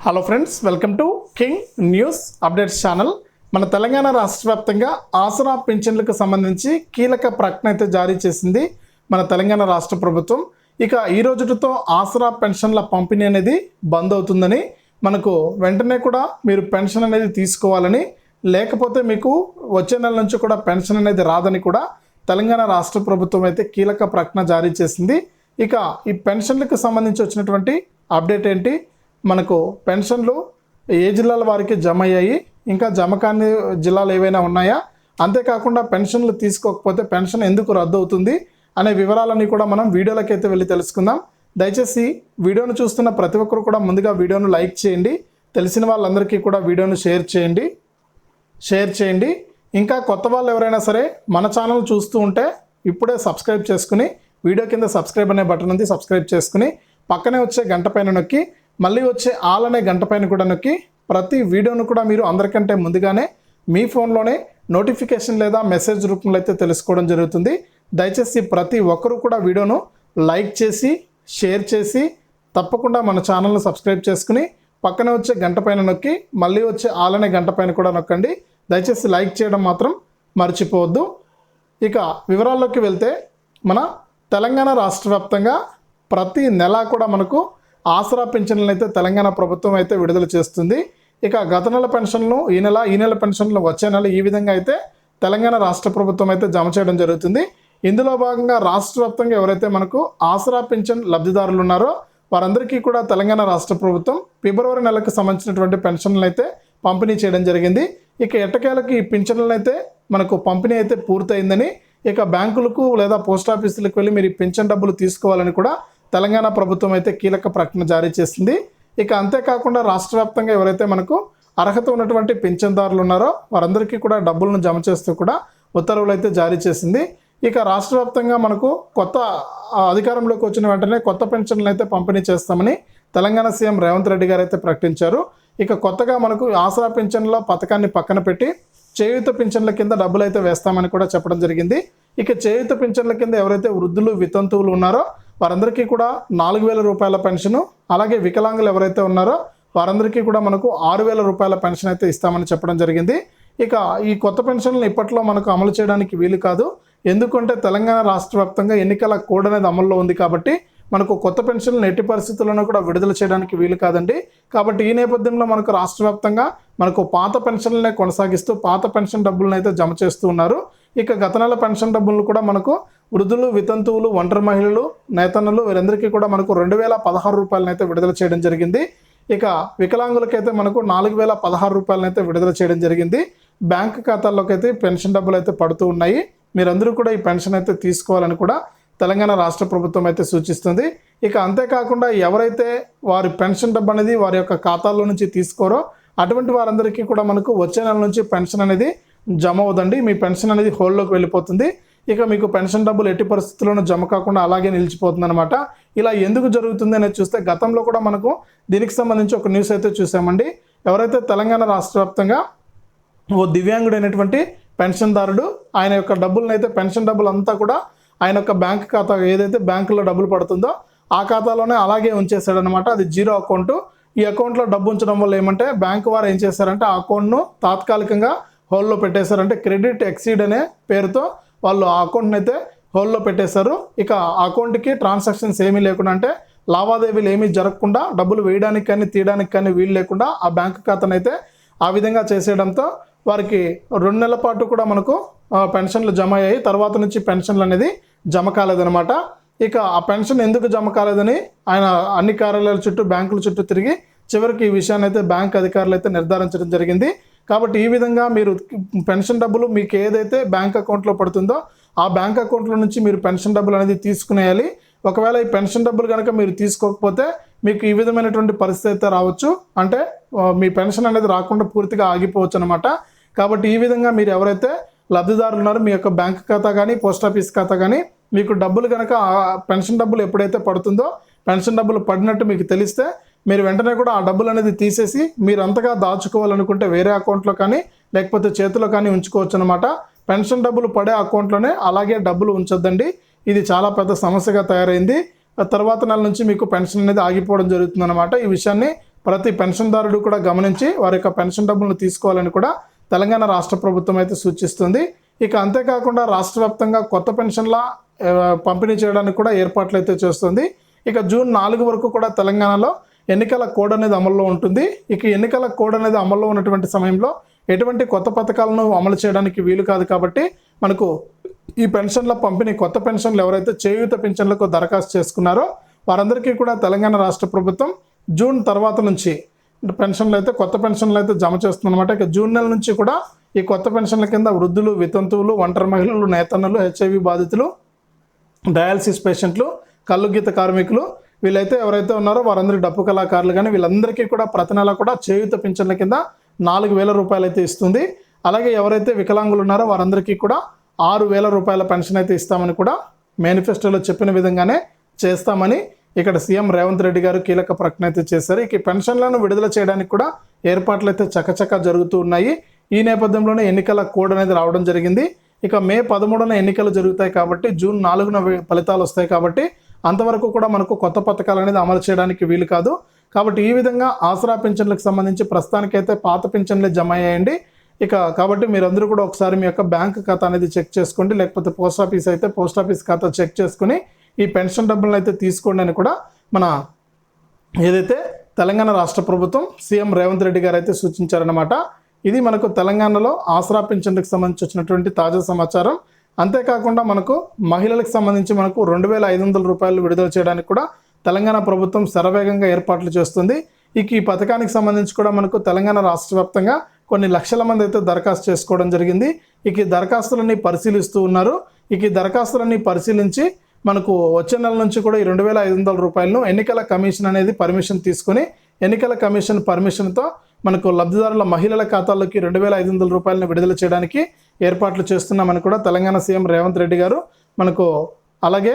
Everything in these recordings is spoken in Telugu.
Hello friends welcome to king news updates channel మన తెలంగాణ రాష్ట్ర వ్యాప్తంగా ఆసరా పింఛన్లకు సంబంధించి కీలక ప్రకటన అయితే జారీ చేసింది మన తెలంగాణ రాష్ట్ర ప్రభుత్వం. ఇక ఈ రోజుతో ఆసరా పెన్షన్ల పంపిణీ అనేది బంద్ అవుతుందని మనకు వెంటనే కూడా మీరు పెన్షన్ అనేది తీసుకోవాలని లేకపోతే మీకు వచ్చే నెల నుంచి కూడా పెన్షన్ అనేది రాదని కూడా తెలంగాణ రాష్ట్ర ప్రభుత్వం అయితే కీలక ప్రకటన జారీ చేసింది. ఇక ఈ పెన్షన్లకు సంబంధించి వచ్చినటువంటి అప్డేట్ ఏంటి? మనకు పెన్షన్లు ఏ జిల్లాల వారికి జమ అయ్యాయి ఇంకా జమ కాని జిల్లాలు ఏవైనా ఉన్నాయా? అంతేకాకుండా పెన్షన్లు తీసుకోకపోతే పెన్షన్ ఎందుకు రద్దు అవుతుంది అనే వివరాలన్నీ కూడా మనం వీడియోలోకి అయితే వెళ్ళి తెలుసుకుందాం. దయచేసి వీడియోను చూస్తున్న ప్రతి ఒక్కరు కూడా ముందుగా వీడియోను లైక్ చేయండి. తెలిసిన వాళ్ళందరికీ కూడా వీడియోను షేర్ చేయండి. షేర్ చేయండి. ఇంకా కొత్త వాళ్ళు ఎవరైనా సరే మన ఛానల్ చూస్తూ ఉంటే ఇప్పుడే సబ్స్క్రైబ్ చేసుకుని వీడియో కింద సబ్స్క్రైబ్ అనే బటన్ ఉంది సబ్స్క్రైబ్ చేసుకుని పక్కనే వచ్చే గంట పైన నొక్కి మళ్ళీ వచ్చే ఆల్ అనే గంట పైన కూడా నొక్కి ప్రతి వీడియోను కూడా మీరు అందరికంటే ముందుగానే మీ ఫోన్లోనే నోటిఫికేషన్ లేదా మెసేజ్ రూపంలో అయితే తెలుసుకోవడం జరుగుతుంది. దయచేసి ప్రతి ఒక్కరూ కూడా వీడియోను లైక్ చేసి షేర్ చేసి తప్పకుండా మన ఛానల్ను సబ్స్క్రైబ్ చేసుకుని పక్కనే వచ్చే గంట పైన నొక్కి మళ్ళీ వచ్చే ఆల్ అనే గంట పైన కూడా నొక్కండి. దయచేసి లైక్ చేయడం మాత్రం మర్చిపోవద్దు. ఇక వివరాల్లోకి వెళ్తే మన తెలంగాణ రాష్ట్ర వ్యాప్తంగా ప్రతి నెల కూడా మనకు ఆసరా పెన్షన్లను అయితే తెలంగాణ ప్రభుత్వం అయితే విడుదల చేస్తుంది. ఇక గత నెల పెన్షన్లు ఈ నెల ఈ నెల పెన్షన్లు వచ్చే నెల ఈ విధంగా అయితే తెలంగాణ రాష్ట్ర ప్రభుత్వం అయితే జమ చేయడం జరుగుతుంది. ఇందులో భాగంగా రాష్ట్ర వ్యాప్తంగా ఎవరైతే మనకు ఆసరా పెన్షన్ లబ్ధిదారులు ఉన్నారో వారందరికీ కూడా తెలంగాణ రాష్ట్ర ప్రభుత్వం ఫిబ్రవరి నెలకు సంబంధించినటువంటి పెన్షన్లు అయితే పంపిణీ చేయడం జరిగింది. ఇక ఎట్టకేలకు ఈ పెన్షన్లను అయితే మనకు పంపిణీ అయితే పూర్తయిందని ఇక బ్యాంకులకు లేదా పోస్ట్ ఆఫీసులకు వెళ్ళి మీరు ఈ పింఛన్ డబ్బులు తీసుకోవాలని కూడా తెలంగాణ ప్రభుత్వం అయితే కీలక ప్రకటన జారీ చేసింది. ఇక అంతేకాకుండా రాష్ట్ర వ్యాప్తంగా ఎవరైతే మనకు అర్హత ఉన్నటువంటి పింఛన్దారులు ఉన్నారో వారందరికీ కూడా డబ్బులను జమ చేస్తూ కూడా ఉత్తర్వులు అయితే జారీ చేసింది. ఇక రాష్ట్ర వ్యాప్తంగా మనకు కొత్త అధికారంలోకి వచ్చిన వెంటనే కొత్త పెన్షన్లు అయితే పంపిణీ చేస్తామని తెలంగాణ సీఎం రేవంత్ రెడ్డి గారు అయితే ప్రకటించారు. ఇక కొత్తగా మనకు ఆసరా పింఛన్ల పథకాన్ని పక్కన పెట్టి చేయూత పింఛన్ల కింద డబ్బులు అయితే వేస్తామని కూడా చెప్పడం జరిగింది. ఇక చేయూత పింఛన్ల కింద ఎవరైతే వృద్ధులు వితంతువులు ఉన్నారో వారందరికీ కూడా నాలుగు వేల రూపాయల పెన్షన్. అలాగే వికలాంగులు ఎవరైతే ఉన్నారో వారందరికీ కూడా మనకు ఆరు వేల రూపాయల పెన్షన్ అయితే ఇస్తామని చెప్పడం జరిగింది. ఇక ఈ కొత్త పెన్షన్లు ఇప్పట్లో మనకు అమలు చేయడానికి వీలు కాదు. ఎందుకంటే తెలంగాణ రాష్ట్ర వ్యాప్తంగా ఎన్నికల కోడ్ అనేది అమల్లో ఉంది కాబట్టి మనకు కొత్త పెన్షన్లు ఎట్టి పరిస్థితుల్లోనూ కూడా విడుదల చేయడానికి వీలు కాదండి. కాబట్టి ఈ నేపథ్యంలో మనకు రాష్ట్ర వ్యాప్తంగా మనకు పాత పెన్షన్లనే కొనసాగిస్తూ పాత పెన్షన్ డబ్బులను అయితే జమ చేస్తూ ఉన్నారు. ఇక గత నెల పెన్షన్ డబ్బులను కూడా మనకు వృద్ధులు వితంతువులు ఒంటరి మహిళలు నేతన్నలు వీరందరికీ కూడా మనకు రెండు వేల పదహారు రూపాయలనైతే విడుదల చేయడం జరిగింది. ఇక వికలాంగులకైతే మనకు నాలుగు వేల పదహారు రూపాయలనైతే విడుదల చేయడం జరిగింది. బ్యాంక్ ఖాతాల్లోకి అయితే పెన్షన్ డబ్బులు అయితే పడుతూ ఉన్నాయి. మీరందరూ కూడా ఈ పెన్షన్ అయితే తీసుకోవాలని కూడా తెలంగాణ రాష్ట్ర ప్రభుత్వం అయితే సూచిస్తుంది. ఇక అంతేకాకుండా ఎవరైతే వారి పెన్షన్ డబ్బు అనేది వారి యొక్క ఖాతాల్లో నుంచి తీసుకోరో అటువంటి వారందరికీ కూడా మనకు వచ్చే నెల నుంచి పెన్షన్ అనేది జమ అవుదండి మీ పెన్షన్ అనేది హోల్డ్లోకి వెళ్ళిపోతుంది. ఇక మీకు పెన్షన్ డబ్బులు ఎట్టి పరిస్థితుల్లోనూ జమ కాకుండా అలాగే నిలిచిపోతుంది అనమాట ఇలా ఎందుకు జరుగుతుంది అనేది చూస్తే గతంలో కూడా మనకు దీనికి సంబంధించి ఒక న్యూస్ అయితే చూసామండి. ఎవరైతే తెలంగాణ రాష్ట్ర వ్యాప్తంగా ఓ దివ్యాంగుడైనటువంటి పెన్షన్దారుడు ఆయన యొక్క డబ్బులను అయితే పెన్షన్ డబ్బులు అంతా కూడా ఆయన యొక్క బ్యాంక్ ఖాతా ఏదైతే బ్యాంకులో డబ్బులు పడుతుందో ఆ ఖాతాలోనే అలాగే ఉంచేశాడనమాట అది జీరో అకౌంట్. ఈ అకౌంట్లో డబ్బు ఉంచడం వల్ల ఏమంటే బ్యాంక్ వారు ఏం చేశారంటే ఆ అకౌంట్ను తాత్కాలికంగా హోల్లో పెట్టేశారంటే క్రెడిట్ ఎక్సీడ్ అనే పేరుతో వాళ్ళు ఆ అకౌంట్ని అయితే హోల్లో పెట్టేశారు. ఇక ఆ అకౌంట్కి ట్రాన్సాక్షన్స్ ఏమీ లేకుండా అంటే లావాదేవీలు ఏమీ జరగకుండా డబ్బులు వేయడానికి కానీ తీయడానికి కానీ వీలు లేకుండా ఆ బ్యాంక్ ఖాతాను అయితే ఆ విధంగా చేసేయడంతో వారికి రెండు నెలల పాటు కూడా మనకు పెన్షన్లు జమ అయ్యాయి. తర్వాత నుంచి పెన్షన్లు అనేది జమ కాలేదనమాట ఇక ఆ పెన్షన్ ఎందుకు జమ కాలేదని ఆయన అన్ని కార్యాలయాల చుట్టూ బ్యాంకుల చుట్టూ తిరిగి చివరికి ఈ విషయాన్ని అయితే బ్యాంక్ అధికారులు అయితే నిర్ధారించడం జరిగింది. కాబట్టి ఈ విధంగా మీరు పెన్షన్ డబ్బులు మీకు ఏదైతే బ్యాంక్ అకౌంట్లో పడుతుందో ఆ బ్యాంక్ అకౌంట్లో నుంచి మీరు పెన్షన్ డబ్బులు అనేది తీసుకునేయాలి. ఒకవేళ ఈ పెన్షన్ డబ్బులు కనుక మీరు తీసుకోకపోతే మీకు ఈ విధమైనటువంటి పరిస్థితి అయితే రావచ్చు. అంటే మీ పెన్షన్ అనేది రాకుండా పూర్తిగా ఆగిపోవచ్చు అనమాట కాబట్టి ఈ విధంగా మీరు ఎవరైతే లబ్ధిదారులు ఉన్నారో మీ యొక్క బ్యాంక్ ఖాతా కానీ పోస్ట్ ఆఫీస్ ఖాతా కానీ మీకు డబ్బులు కనుక ఆ పెన్షన్ డబ్బులు ఎప్పుడైతే పడుతుందో పెన్షన్ డబ్బులు పడినట్టు మీకు తెలిస్తే మీరు వెంటనే కూడా ఆ డబ్బులు అనేది తీసేసి మీరు అంతగా దాచుకోవాలనుకుంటే వేరే అకౌంట్లో కానీ లేకపోతే చేతిలో కానీ ఉంచుకోవచ్చు అనమాట పెన్షన్ డబ్బులు పడే అకౌంట్లోనే అలాగే డబ్బులు ఉంచొద్దండి. ఇది చాలా పెద్ద సమస్యగా తయారైంది. ఆ తర్వాత నెల నుంచి మీకు పెన్షన్ అనేది ఆగిపోవడం జరుగుతుందన్నమాట ఈ విషయాన్ని ప్రతి పెన్షన్దారుడు కూడా గమనించి వారి యొక్క పెన్షన్ డబ్బులను తీసుకోవాలని కూడా తెలంగాణ రాష్ట్ర ప్రభుత్వం అయితే సూచిస్తుంది. ఇక అంతేకాకుండా రాష్ట్ర వ్యాప్తంగా కొత్త పెన్షన్ల పంపిణీ చేయడానికి కూడా ఏర్పాట్లు అయితే చేస్తుంది. ఇక జూన్ నాలుగు వరకు కూడా తెలంగాణలో ఎన్నికల కోడ్ అనేది అమల్లో ఉంటుంది. ఇక ఎన్నికల కోడ్ అనేది అమల్లో ఉన్నటువంటి సమయంలో ఎటువంటి కొత్త పథకాలను అమలు చేయడానికి వీలు కాదు కాబట్టి మనకు ఈ పెన్షన్ల పంపిణీ కొత్త పెన్షన్లు ఎవరైతే చేయూత పెన్షన్లకు దరఖాస్తు చేసుకున్నారో వారందరికీ కూడా తెలంగాణ రాష్ట్ర ప్రభుత్వం జూన్ తర్వాత నుంచి పెన్షన్లు అయితే కొత్త పెన్షన్లు అయితే జమ చేస్తుందన్నమాట. ఇక జూన్ నెల నుంచి కూడా ఈ కొత్త పెన్షన్ల కింద వృద్ధులు వితంతువులు ఒంటరి మహిళలు నేతన్నలు హెచ్ఐవి బాధితులు డయాలసిస్ పేషెంట్లు కళ్ళు గీత కార్మికులు వీళ్ళైతే ఎవరైతే ఉన్నారో వారందరి డప్పు కళాకారులు కానీ వీళ్ళందరికీ కూడా ప్రతి నెల కూడా చేయూత పింఛన్ల కింద నాలుగు వేల రూపాయలు అయితే ఇస్తుంది. అలాగే ఎవరైతే వికలాంగులు ఉన్నారో వారందరికీ కూడా ఆరు వేల రూపాయల పెన్షన్ అయితే ఇస్తామని కూడా మేనిఫెస్టోలో చెప్పిన విధంగానే చేస్తామని ఇక్కడ సీఎం రేవంత్ రెడ్డి గారు కీలక ప్రకటన అయితే చేశారు. ఇక ఈ పెన్షన్లను విడుదల చేయడానికి కూడా ఏర్పాట్లు అయితే చకచకా జరుగుతూ ఉన్నాయి. ఈ నేపథ్యంలోనే ఎన్నికల కోడ్ అనేది రావడం జరిగింది. ఇక మే పదమూడున ఎన్నికలు జరుగుతాయి కాబట్టి జూన్ నాలుగున ఫలితాలు వస్తాయి కాబట్టి అంతవరకు కూడా మనకు కొత్త పథకాలు అనేది అమలు చేయడానికి వీలు కాదు. కాబట్టి ఈ విధంగా ఆసరా పింఛన్లకు సంబంధించి ప్రస్తుతానికైతే పాత పింఛన్లే జమ అయ్యాయండి ఇక కాబట్టి మీరందరూ కూడా ఒకసారి మీ యొక్క బ్యాంక్ ఖాతా అనేది చెక్ చేసుకోండి. లేకపోతే పోస్ట్ ఆఫీస్ అయితే పోస్ట్ ఆఫీస్ ఖాతా చెక్ చేసుకుని ఈ పెన్షన్ డబ్బులను అయితే తీసుకోండి అని కూడా మన ఏదైతే తెలంగాణ రాష్ట్ర ప్రభుత్వం సీఎం రేవంత్ రెడ్డి గారు అయితే సూచించారనమాట ఇది మనకు తెలంగాణలో ఆసరా పింఛన్లకు సంబంధించి వచ్చినటువంటి తాజా సమాచారం. అంతేకాకుండా మనకు మహిళలకు సంబంధించి మనకు రెండు వేల ఐదు వందల రూపాయలు విడుదల చేయడానికి కూడా తెలంగాణ ప్రభుత్వం శరవేగంగా ఏర్పాట్లు చేస్తుంది. ఇక ఈ పథకానికి సంబంధించి కూడా మనకు తెలంగాణ రాష్ట్ర వ్యాప్తంగా కొన్ని లక్షల మంది అయితే దరఖాస్తు చేసుకోవడం జరిగింది. ఇక ఈ దరఖాస్తులన్నీ పరిశీలిస్తూ ఉన్నారు. ఇక ఈ దరఖాస్తులన్నీ పరిశీలించి మనకు వచ్చే నెల నుంచి కూడా ఈ రెండు వేల ఐదు వందల రూపాయలను ఎన్నికల కమిషన్ అనేది పర్మిషన్ తీసుకుని ఎన్నికల కమిషన్ పర్మిషన్తో మనకు లబ్ధిదారుల మహిళల ఖాతాల్లోకి రెండు వేల ఐదు వందల రూపాయలను విడుదల చేయడానికి ఏర్పాట్లు చేస్తున్నామని కూడా తెలంగాణ సీఎం రేవంత్ రెడ్డి గారు మనకు అలాగే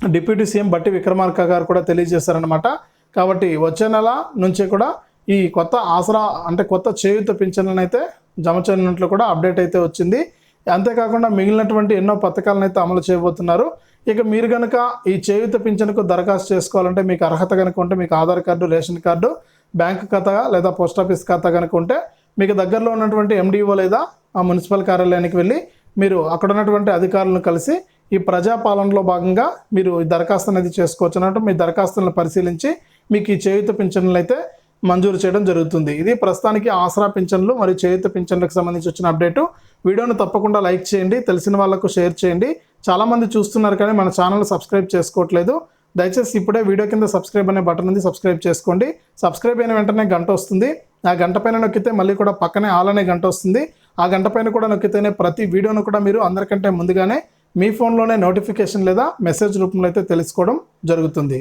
డిప్యూటీ సీఎం బట్టి విక్రమార్క గారు కూడా తెలియజేశారనమాట కాబట్టి వచ్చే నెల నుంచి కూడా ఈ కొత్త ఆసరా అంటే కొత్త చేయుత పింఛన్లను అయితే జమ చేయనున్నట్లు కూడా అప్డేట్ అయితే వచ్చింది. అంతేకాకుండా మిగిలినటువంటి ఎన్నో పథకాలను అయితే అమలు చేయబోతున్నారు. ఇక మీరు కనుక ఈ చేయుత పింఛన్కు దరఖాస్తు చేసుకోవాలంటే మీకు అర్హత కనుక ఉంటే మీకు Aadhaar card ration card bank ఖాతా లేదా పోస్ట్ ఆఫీస్ ఖాతా కనుక ఉంటే మీకు దగ్గరలో ఉన్నటువంటి ఎండిఓ లేదా ఆ మున్సిపల్ కార్యాలయానికి వెళ్ళి మీరు అక్కడ ఉన్నటువంటి అధికారులను కలిసి ఈ ప్రజాపాలనలో భాగంగా మీరు ఈ దరఖాస్తు అనేది చేసుకోవచ్చు. అన్నట్టు మీ దరఖాస్తులను పరిశీలించి మీకు ఈ చేయూత పింఛన్లు అయితే మంజూరు చేయడం జరుగుతుంది. ఇది ప్రస్తుతానికి ఆసరా పింఛన్లు మరియు చేయుత పింఛన్లకు సంబంధించి వచ్చిన అప్డేటు. వీడియోను తప్పకుండా లైక్ చేయండి. తెలిసిన వాళ్ళకు షేర్ చేయండి. చాలామంది చూస్తున్నారు కానీ మన ఛానల్ సబ్స్క్రైబ్ చేసుకోవట్లేదు. దయచేసి ఇప్పుడే వీడియో కింద సబ్స్క్రైబ్ అనే బటన్ ఉంది సబ్స్క్రైబ్ చేసుకోండి. సబ్స్క్రైబ్ అయిన వెంటనే గంట వస్తుంది. ఆ గంట పైన నొక్కితే మళ్ళీ కూడా పక్కనే ఆల్ అనే గంట వస్తుంది. ఆ గంట పైన కూడా నొక్కితేనే ప్రతి వీడియోను కూడా మీరు అందరికంటే ముందుగానే మీ ఫోన్లోనే నోటిఫికేషన్ లేదా మెసేజ్ రూపంలో అయితే తెలుసుకోవడం జరుగుతుంది.